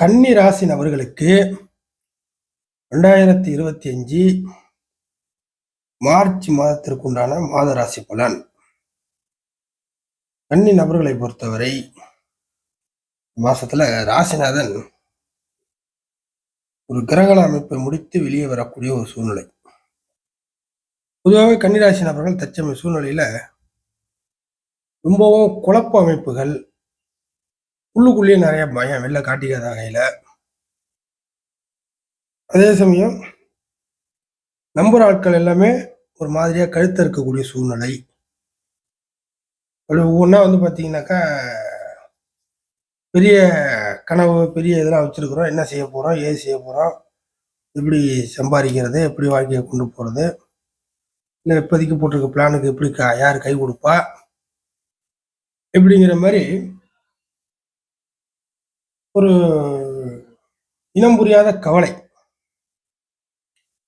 கன்னி ராசி நபர்களுக்கு ரெண்டாயிரத்தி இருபத்தி அஞ்சு மார்ச் மாதத்திற்கு உண்டான மாத ராசி பலன். கன்னி நபர்களை பொறுத்தவரை மாசத்துல ராசிநாதன் ஒரு கிரகண அமைப்பை முடித்து வெளியே வரக்கூடிய ஒரு சூழ்நிலை. பொதுவாகவே கன்னிராசி நபர்கள் தச்சமை சூழ்நிலையில ரொம்பவும் குழப்ப அமைப்புகள் உள்ளுக்குள்ளேயே நிறைய பயம் வெளில காட்டிக்காத வகையில். அதே சமயம் நம்புற ஆட்கள் எல்லாமே ஒரு மாதிரியாக கழுத்த இருக்கக்கூடிய சூழ்நிலை. அப்படி ஒவ்வொன்றா வந்து பார்த்தீங்கன்னாக்கா பெரிய கனவு பெரிய இதெல்லாம் வச்சிருக்கிறோம். என்ன செய்ய போகிறோம் ஏது செய்ய போகிறோம் எப்படி சம்பாதிக்கிறது? எப்படி வாழ்க்கையை கொண்டு போகிறது இல்லை இப்போதைக்கு போட்டிருக்க பிளானுக்கு எப்படி யார் கை கொடுப்பா? இப்படிங்கிற மாதிரி ஒரு இனம் புரியாத கவலை.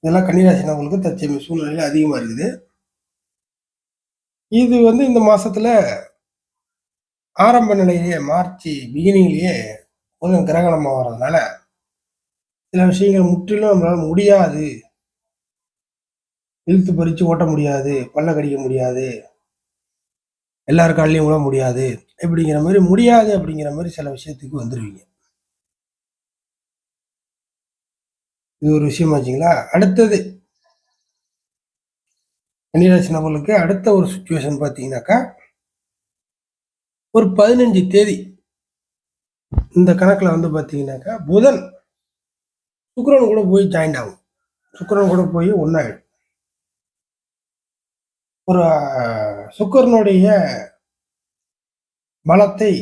இதெல்லாம் கன்னிராசினவங்களுக்கு தற்சமய சூழ்நிலையில் அதிகமாக இருக்குது. இது வந்து இந்த மாதத்தில் ஆரம்ப நிலையிலேயே மார்ச் பிகினிங்லேயே கொஞ்சம் கிரகணமாக வர்றதுனால சில விஷயங்கள் முற்றிலும் நம்மளால முடியாது. இழுத்து பறித்து ஓட்ட முடியாது பல்ல கடிக்க முடியாது எல்லார் காலையும் விட முடியாது இப்படிங்கிற மாதிரி முடியாது அப்படிங்கிற மாதிரி சில விஷயத்துக்கு வந்துடுவீங்க இது ஒரு விஷயமாச்சுங்களா அடுத்தது கன்னிராசி நபர்களுக்கு அடுத்த ஒரு சுச்சுவேஷன் பார்த்தீங்கன்னாக்கா ஒரு பதினஞ்சு தேதி இந்த கணக்கில் வந்து பார்த்தீங்கன்னாக்கா புதன் சுக்கரன் கூட போய் ஜாயின் ஆகும். சுக்கரன் கூட போய் ஒன்றாயிடும் ஒரு சுக்கரனுடைய பலத்தை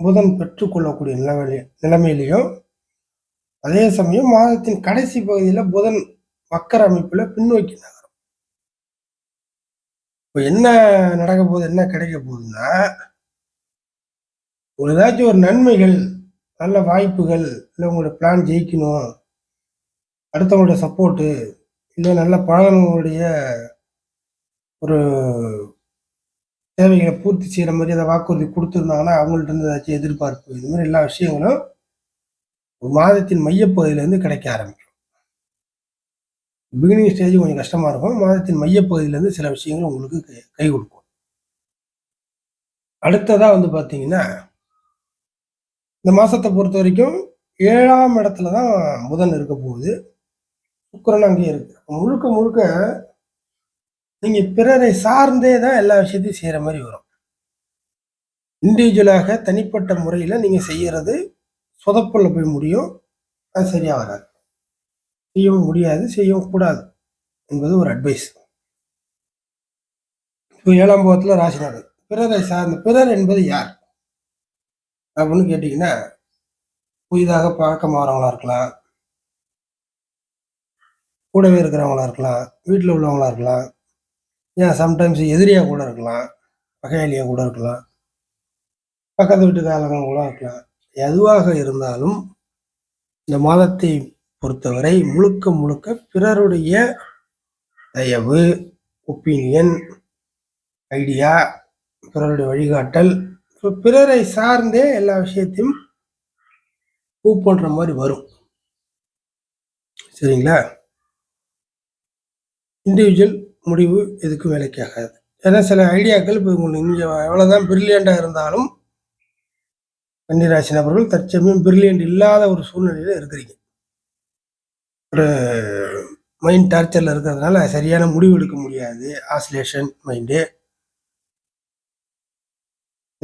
புதன் பெற்றுக்கொள்ளக்கூடிய நிலைமையில நிலைமையிலையும் அதே சமயம் மாதத்தின் கடைசி பகுதியில் புதன் மக்கர அமைப்பில் பின்னோக்கி நகரும். இப்போ என்ன நடக்க போகுது என்ன கிடைக்க போகுதுன்னா ஒரு ஏதாச்சும் ஒரு நன்மைகள் நல்ல வாய்ப்புகள் இல்லை உங்களோட பிளான் ஜெயிக்கணும் அடுத்தவங்களோட சப்போர்ட்டு இல்லை நல்ல பழகினவங்களுடைய ஒரு தேவைகளை பூர்த்தி செய்கிற மாதிரி அதை வாக்குறுதி கொடுத்துருந்தாங்கன்னா அவங்கள்ட்ட இருந்து ஏதாச்சும் எதிர்பார்ப்பு இது மாதிரி எல்லா விஷயங்களும் மாதத்தின் மையப்பகுதியிலேருந்து கிடைக்க ஆரம்பிக்கும். பிகினிங் ஸ்டேஜ் கொஞ்சம் கஷ்டமாக இருக்கும். மாதத்தின் மையப்பகுதியிலேருந்து சில விஷயங்கள் உங்களுக்கு கை கொடுக்கும். அடுத்ததாக வந்து பார்த்தீங்கன்னா இந்த மாதத்தை பொறுத்த வரைக்கும் ஏழாம் இடத்துல தான் புதன் இருக்க போகுது. சுக்கரன் அங்கேயே இருக்கு. முழுக்க முழுக்க நீங்க பிறரை சார்ந்தே தான் எல்லா விஷயத்தையும் செய்யற மாதிரி வரும். இண்டிவிஜுவலாக தனிப்பட்ட முறையில் நீங்க செய்யறது சொதப்பல்ல போய் முடியும். அது சரியாக வராது செய்யவும் முடியாது செய்யவும் கூடாது என்பது ஒரு அட்வைஸ் இப்போ ஏழாம் பாவத்தில் ராசிநாதன். பிறரை சார்ந்த பிறர் என்பது யார்? அப்படின்னு கேட்டிங்கன்னா புதிதாக பழக்கமாகறவங்களா இருக்கலாம். கூடவே இருக்கிறவங்களா இருக்கலாம். வீட்டில் உள்ளவங்களா இருக்கலாம். ஏன் சம்டைம்ஸ் எதிரியாக கூட இருக்கலாம். பகையாளியாக கூட இருக்கலாம். பக்கத்து வீட்டுக்காரங்க கூட இருக்கலாம். எதுவாக இருந்தாலும் இந்த மாதத்தை பொறுத்தவரை முழுக்க முழுக்க பிறருடைய தயவு ஒப்பீனியன் ஐடியா பிறருடைய வழிகாட்டல் பிறரை சார்ந்தே எல்லா விஷயத்தையும் பூ பண்ற மாதிரி வரும். சரிங்களா? இண்டிவிஜுவல் முடிவு எதுக்கும் வேலைக்கு ஆகாது ஏன்னா சில ஐடியாக்கள் இப்போ உங்களுக்கு இங்கே எவ்வளோதான் பிரில்லியண்டாக இருந்தாலும் கன்னிராசி நபர்கள் தற்சமயம் பிரில்லியன்ட் இல்லாத ஒரு சூழ்நிலையில் இருக்கிறீங்க. ஒரு மைண்ட் டார்ச்சரில் இருக்கிறதுனால சரியான முடிவு எடுக்க முடியாது. ஆசிலேஷன் மைண்டு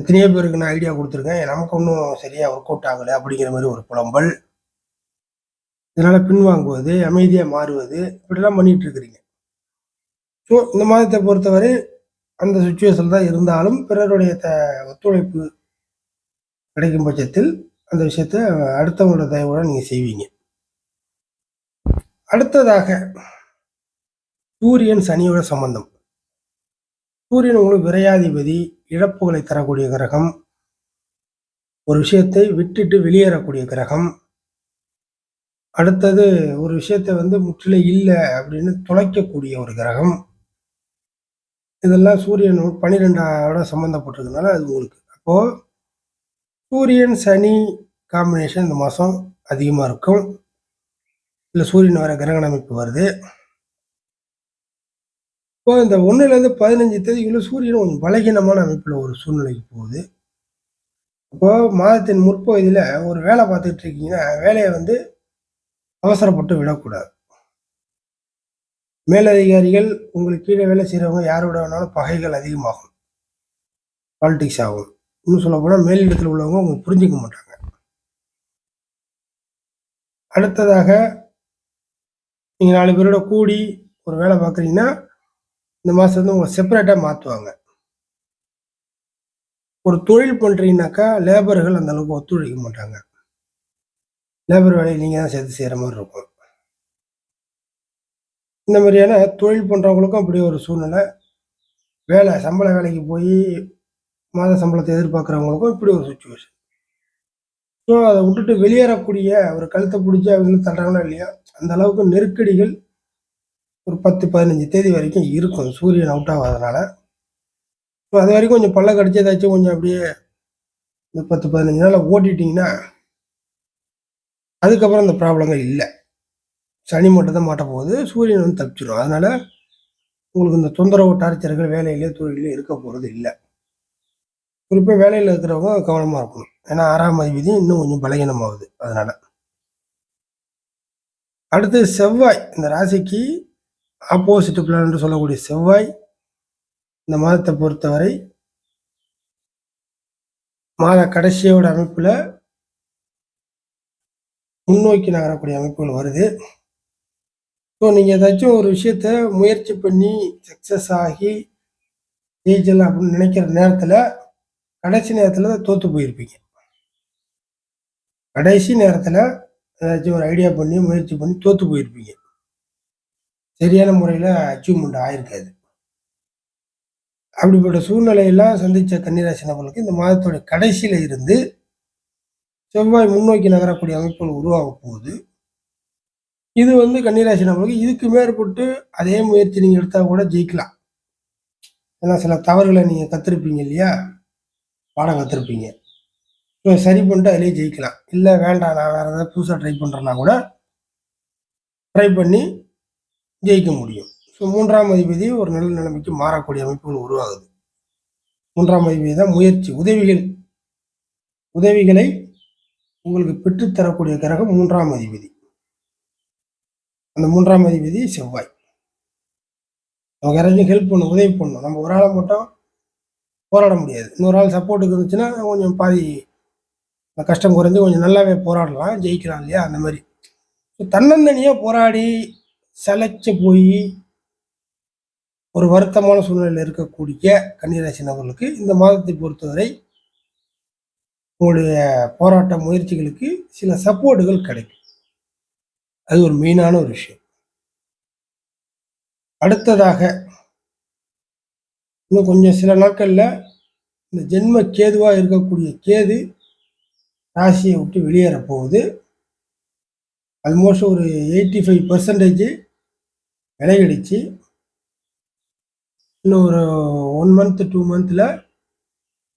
எத்தனையோ பேருக்கு நான் ஐடியா கொடுத்துருக்கேன். நமக்கு ஒன்றும் சரியாக ஒர்க் அவுட் ஆகலை அப்படிங்கிற மாதிரி ஒரு புலம்பல். இதனால் பின்வாங்குவது அமைதியாக மாறுவது இப்படிலாம் பண்ணிகிட்டு இருக்கிறீங்க. ஸோ இந்த மாதத்தை பொறுத்தவரை அந்த சுச்சுவேஷன் தான் இருந்தாலும் பிறருடைய த ஒத்துழைப்பு கிடைக்கும் பட்சத்தில் அந்த விஷயத்த அடுத்தவங்களோட தயவோட நீங்கள் செய்வீங்க. அடுத்ததாக சூரியன் சனியோட சம்பந்தம். சூரியன் உங்களுக்கு விரையாதிபதி இழப்புகளை தரக்கூடிய கிரகம். ஒரு விஷயத்தை விட்டுட்டு வெளியேறக்கூடிய கிரகம். அடுத்தது ஒரு விஷயத்தை வந்து முற்றிலும் இல்லை அப்படின்னு தொலைக்கக்கூடிய ஒரு கிரகம். இதெல்லாம் சூரியன் பன்னிரெண்டாவோட சம்மந்தப்பட்டிருக்கனால அது உங்களுக்கு. அப்போது சூரியன் சனி காம்பினேஷன் இந்த மாதம் அதிகமாக இருக்கும். இல்லை சூரியன் வர கிரகண அமைப்பு வருது. இப்போ இந்த ஒன்றுலேருந்து பதினஞ்சு தேதிக்குள்ள சூரியன் கொஞ்சம் பலகீனமான அமைப்பில் ஒரு சூழ்நிலைக்கு போகுது. இப்போ மாதத்தின் முற்பகுதியில் ஒரு வேலை பார்த்துட்டு இருக்கீங்கன்னா வேலையை வந்து அவசரப்பட்டு விடக்கூடாது. மேலதிகாரிகள் உங்களுக்கு கீழே வேலை செய்கிறவங்க யாரோட வேணாலும் பகைகள் அதிகமாகும். பாலிட்டிக்ஸ் ஆகும். இன்னும் சொல்ல போனால் மேலிடத்தில் உள்ளவங்க அவங்க புரிஞ்சிக்க மாட்டாங்க. அடுத்ததாக நீங்கள் நாலு பேரோட கூடி ஒரு வேலை பார்க்குறீங்கன்னா இந்த மாதம் வந்து உங்களை செப்பரேட்டாக மாற்றுவாங்க ஒரு தொழில் பண்ணுறீங்கனாக்கா லேபர்கள் அந்த அளவுக்கு ஒத்துழைக்க மாட்டாங்க. லேபர் வேலையை நீங்கள் தான் சேர்த்து செய்கிற மாதிரி இருக்கும். இந்த மாதிரியான தொழில் பண்ணுறவங்களுக்கும் அப்படி ஒரு சூழ்நிலை. வேலை சம்பள வேலைக்கு போய் மாத சம்பளத்தை எதிர்பார்க்குறவங்களுக்கும் இப்படி ஒரு சுச்சுவேஷன் ஸோ அதை விட்டுட்டு வெளியேறக்கூடிய ஒரு கழுத்தை பிடிச்சி அவங்க தள்ளுறாங்களோ இல்லையா அந்த அளவுக்கு நெருக்கடிகள் ஒரு பத்து பதினஞ்சு தேதி வரைக்கும் இருக்கும். சூரியன் அவுட் ஆகாதனால. ஸோ அது வரைக்கும் கொஞ்சம் பல்ல கடிச்சதாச்சும் கொஞ்சம் அப்படியே இந்த பத்து பதினஞ்சு நாளில் ஓட்டிட்டிங்கன்னா அதுக்கப்புறம் இந்த ப்ராப்ளங்கள் இல்லை. சனி மட்டும் தான் மாட்ட போகுது சூரியன் வந்து தப்பிச்சிடும் அதனால் உங்களுக்கு இந்த தொந்தரவு டார்ச்சர்கள் வேலையிலே தொழிலே இருக்க போகிறது இல்லை. குறிப்பாக வேலையில் இருக்கிறவங்க கவனமாக இருக்கணும். ஏன்னா ஆறாம் அதிபதி இன்னும் கொஞ்சம் பலகீனமாகுது. அதனால். அடுத்து செவ்வாய். இந்த ராசிக்கு ஆப்போசிட் பிளான் என்று சொல்லக்கூடிய செவ்வாய் இந்த மாதத்தை பொறுத்தவரை மாத கடைசியோட அமைப்பில் முன்னோக்கி நகரக்கூடிய அமைப்புகள் வருது. ஸோ நீங்கள் ஏதாச்சும் ஒரு விஷயத்த முயற்சி பண்ணி சக்ஸஸ் ஆகி ஜெயிச்சலாம் அப்படின்னு நினைக்கிற நேரத்தில் கடைசி நேரத்தில் தோற்று போயிருப்பீங்க. கடைசி நேரத்தில் ஏதாச்சும் ஒரு ஐடியா பண்ணி முயற்சி பண்ணி தோற்று போயிருப்பீங்க. சரியான முறையில் அச்சீவ்மெண்ட் ஆயிருக்காது. அப்படிப்பட்ட சூழ்நிலையெல்லாம் சந்தித்த கன்னிராசி நபர்களுக்கு இந்த மாதத்தோட கடைசியில் இருந்து செவ்வாய் முன்னோக்கி நகரக்கூடிய அமைப்புகள் உருவாக போகுது. இது வந்து கன்னிராசி நபர்களுக்கு இதுக்கு மேற்பட்டு அதே முயற்சி நீங்கள் எடுத்தால் கூட ஜெயிக்கலாம். ஏன்னா சில தவறுகளை நீங்கள் கற்றுருப்பீங்க இல்லையா? பாடம் கற்றுருப்பீங்க ஸோ சரி பண்ணிட்டு அதிலே ஜெயிக்கலாம். இல்லை வேண்டாம் நான் வேறு ஏதாவது புதுசாக ட்ரை பண்ணுறேன்னா கூட ட்ரை பண்ணி ஜெயிக்க முடியும். ஸோ மூன்றாம் அதிபதி ஒரு நல்ல நிலைமைக்கு மாறக்கூடிய அமைப்புகள் உருவாகுது. மூன்றாம் அதிபதி தான் முயற்சி உதவிகள். உதவிகளை உங்களுக்கு பெற்றுத்தரக்கூடிய கிரகம் மூன்றாம் அதிபதி அந்த மூன்றாம் அதிபதி செவ்வாய். நமக்கு யாராச்சும் ஹெல்ப் பண்ணும் உதவி பண்ணணும். நம்ம ஒரு ஆளை மட்டும் போராட முடியாது. இன்னொரு ஆள் சப்போர்ட்டுக்கு இருந்துச்சுன்னா கொஞ்சம் பாதி கஷ்டம் குறைஞ்சு கொஞ்சம் நல்லாவே போராடலாம் ஜெயிக்கலாம் இல்லையா? அந்த மாதிரி. தன்னந்தனியாக போராடி சளைச்சு போய் ஒரு வருத்தமான சூழ்நிலையில் இருக்கக்கூடிய கன்னிராசி நபர்களுக்கு இந்த மாதத்தை பொறுத்தவரை உங்களுடைய போராட்ட முயற்சிகளுக்கு சில சப்போர்ட்டுகள் கிடைக்கும். அது ஒரு மெயினான ஒரு விஷயம். அடுத்ததாக இன்னும் கொஞ்சம் சில நாட்களில் இந்த ஜென்ம கேதுவாக இருக்கக்கூடிய கேது ராசியை விட்டு வெளியேற போகுது. ஆல்மோஸ்ட் ஒரு எயிட்டி ஃபைவ் பர்சன்டேஜ் விலகிடுச்சு. இன்னும் ஒரு ஒன் மந்த் டூ மந்தில்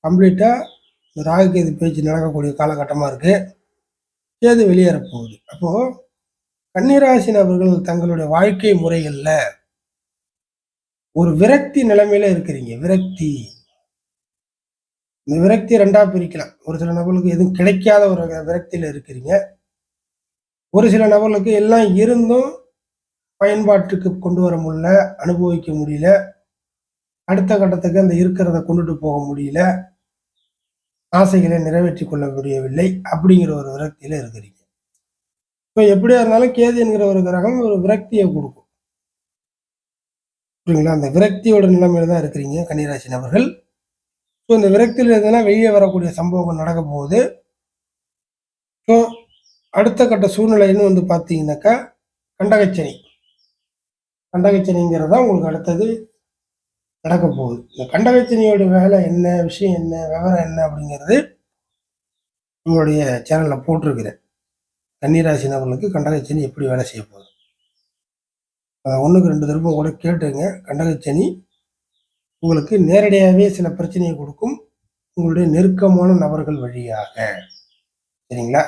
கம்ப்ளீட்டாக இந்த ராகுகேது பேச்சு நடக்கக்கூடிய காலகட்டமாக இருக்குது கேது வெளியேற போகுது. அப்போது கன்னிராசி நபர்கள் தங்களுடைய வாழ்க்கை முறைகளில் ஒரு விரக்தி நிலைமையில இருக்கிறீங்க. விரக்தி. இந்த விரக்தி ரெண்டா பிரிக்கலாம். ஒரு சில நபர்களுக்கு எதுவும் கிடைக்காத ஒரு விரக்தியில இருக்கிறீங்க. ஒரு சில நபர்களுக்கு எல்லாம் இருந்தும் பயன்பாட்டுக்கு கொண்டு வர முடியல அனுபவிக்க முடியல. அடுத்த கட்டத்துக்கு அந்த இருக்கிறத கொண்டுட்டு போக முடியல. ஆசைகளை நிறைவேற்றி கொள்ள முடியவில்லை அப்படிங்கிற ஒரு விரக்தியில இருக்கிறீங்க. இப்போ எப்படியா இருந்தாலும் கேது என்கிற ஒரு கிரகம் ஒரு விரக்தியை கொடுக்கும். புரியுங்களா அந்த விரக்தியோட நிலைமையில தான் இருக்கிறீங்க கன்னிராசி நபர்கள் ஸோ இந்த விரக்தியில் இருந்தெல்லாம் வெளியே வரக்கூடிய சம்பவங்கள் நடக்க போகுது ஸோ அடுத்த கட்ட சூழ்நிலைன்னு வந்து பார்த்தீங்கன்னாக்கா கண்டகச்சனி. கண்டகச்சனிங்கிறது தான் உங்களுக்கு அடுத்தது நடக்க போகுது. இந்த கண்டகச்சனியோட வேலை என்ன விஷயம் என்ன விவரம் என்ன அப்படிங்கிறது உங்களுடைய சேனலில் போட்டிருக்கிறேன். கன்னிராசி நபர்களுக்கு கண்டகச்சனி எப்படி வேலை செய்ய போகுது? ஒன்றுக்கு ரெண்டு திருப்பம் கூட கேட்டுங்க. கண்டகச்சனி உங்களுக்கு நேரடியாகவே சில பிரச்சனையை கொடுக்கும் உங்களுடைய நெருக்கமான நபர்கள் வழியாக. சரிங்களா?